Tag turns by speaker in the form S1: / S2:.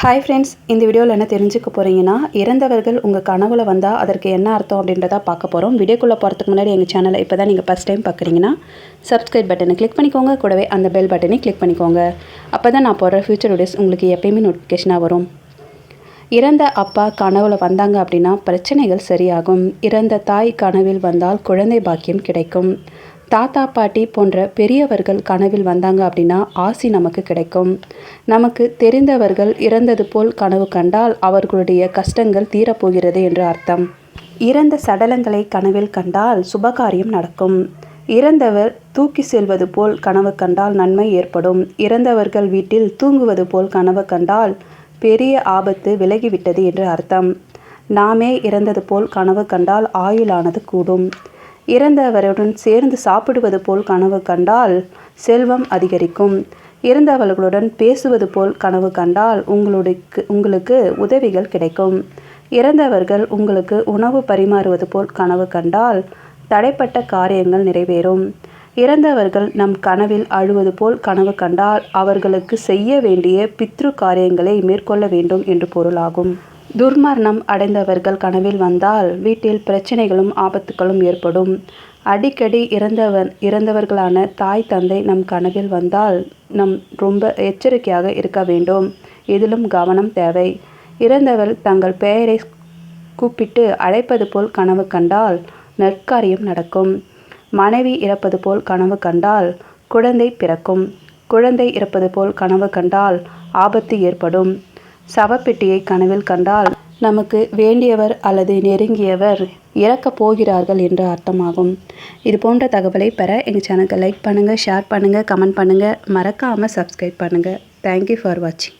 S1: Hi friends இந்த வீடியோவில் என்ன தெரிஞ்சுக்க போகிறீங்கன்னா இறந்தவர்கள் உங்கள் கனவுல வந்தால் அதற்கு என்ன அர்த்தம் அப்படின்றத பார்க்க போகிறோம் வீடியோக்குள்ளே போகிறதுக்கு முன்னாடி எங்கள் சேனலை இப்போ தான் நீங்கள் ஃபஸ்ட் டைம் பார்க்குறீங்கன்னா சப்ஸ்கிரைப் பட்டனை கிளிக் பண்ணிக்கோங்க. கூடவே அந்த பெல் பட்டனை கிளிக் பண்ணிக்கோங்க. அப்போ தான் நான் போடுற ஃபியூச்சர் வீடியோஸ் உங்களுக்கு எப்பயுமே நோட்டிஃபிகேஷனாக வரும். இறந்த அப்பா கனவுல வந்தாங்க அப்படின்னா பிரச்சனைகள் சரியாகும். இறந்த தாய் கனவில் வந்தால் குழந்தை பாக்கியம் கிடைக்கும். தாத்தா பாட்டி போன்ற பெரியவர்கள் கனவில் வந்தாங்க அப்படின்னா ஆசி நமக்கு கிடைக்கும். நமக்கு தெரிந்தவர்கள் இறந்தது போல் கனவு கண்டால் அவர்களுடைய கஷ்டங்கள் தீரப்போகிறது என்று அர்த்தம். இறந்த சடலங்களை கனவில் கண்டால் சுபகாரியம் நடக்கும். இறந்தவர் தூக்கி செல்வது போல் கனவு கண்டால் நன்மை ஏற்படும். இறந்தவர்கள் வீட்டில் தூங்குவது போல் கனவு கண்டால் பெரிய ஆபத்து விலகிவிட்டது என்று அர்த்தம். நாமே இறந்தது போல் கனவு கண்டால் ஆயுளானது கூடும். இறந்தவருடன் சேர்ந்து சாப்பிடுவது போல் கனவு கண்டால் செல்வம் அதிகரிக்கும். இறந்தவர்களுடன் பேசுவது போல் கனவு கண்டால் உங்களுக்கு உங்களுக்கு உதவிகள் கிடைக்கும். இறந்தவர்கள் உங்களுக்கு உணவு பரிமாறுவது போல் கனவு கண்டால் தடைப்பட்ட காரியங்கள் நிறைவேறும். இறந்தவர்கள் நம் கனவில் அழுவது போல் கனவு கண்டால் அவர்களுக்கு செய்ய வேண்டிய பித்ரு காரியங்களை மேற்கொள்ள வேண்டும் என்று பொருளாகும். துர்மரணம் அடைந்தவர்கள் கனவில் வந்தால் வீட்டில் பிரச்சனைகளும் ஆபத்துகளும் ஏற்படும். அடிக்கடி இறந்தவன் இறந்தவர்களான தாய் தந்தை நம் கனவில் வந்தால் நம் ரொம்ப எச்சரிக்கையாக இருக்க வேண்டும். இதிலும் கவனம் தேவை. இறந்தவர் தங்கள் பெயரை கூப்பிட்டு அழைப்பது போல் கனவு கண்டால் நற்காரியம் நடக்கும். மனைவி இறப்பது போல் கனவு கண்டால் குழந்தை பிறக்கும். குழந்தை இறப்பது போல் கனவு கண்டால் ஆபத்து ஏற்படும். சவப்பெட்டியை கனவில் கண்டால் நமக்கு வேண்டியவர் அல்லது நெருங்கியவர் இறக்கப் போகிறார்கள் என்று அர்த்தமாகும். இது போன்ற தகவலை பெற எங்கள் சேனலுக்கு லைக் பண்ணுங்கள் ஷேர் பண்ணுங்கள் கமெண்ட் பண்ணுங்கள் மறக்காமல் சப்ஸ்கிரைப் பண்ணுங்கள் தேங்க்யூ ஃபார் வாட்சிங்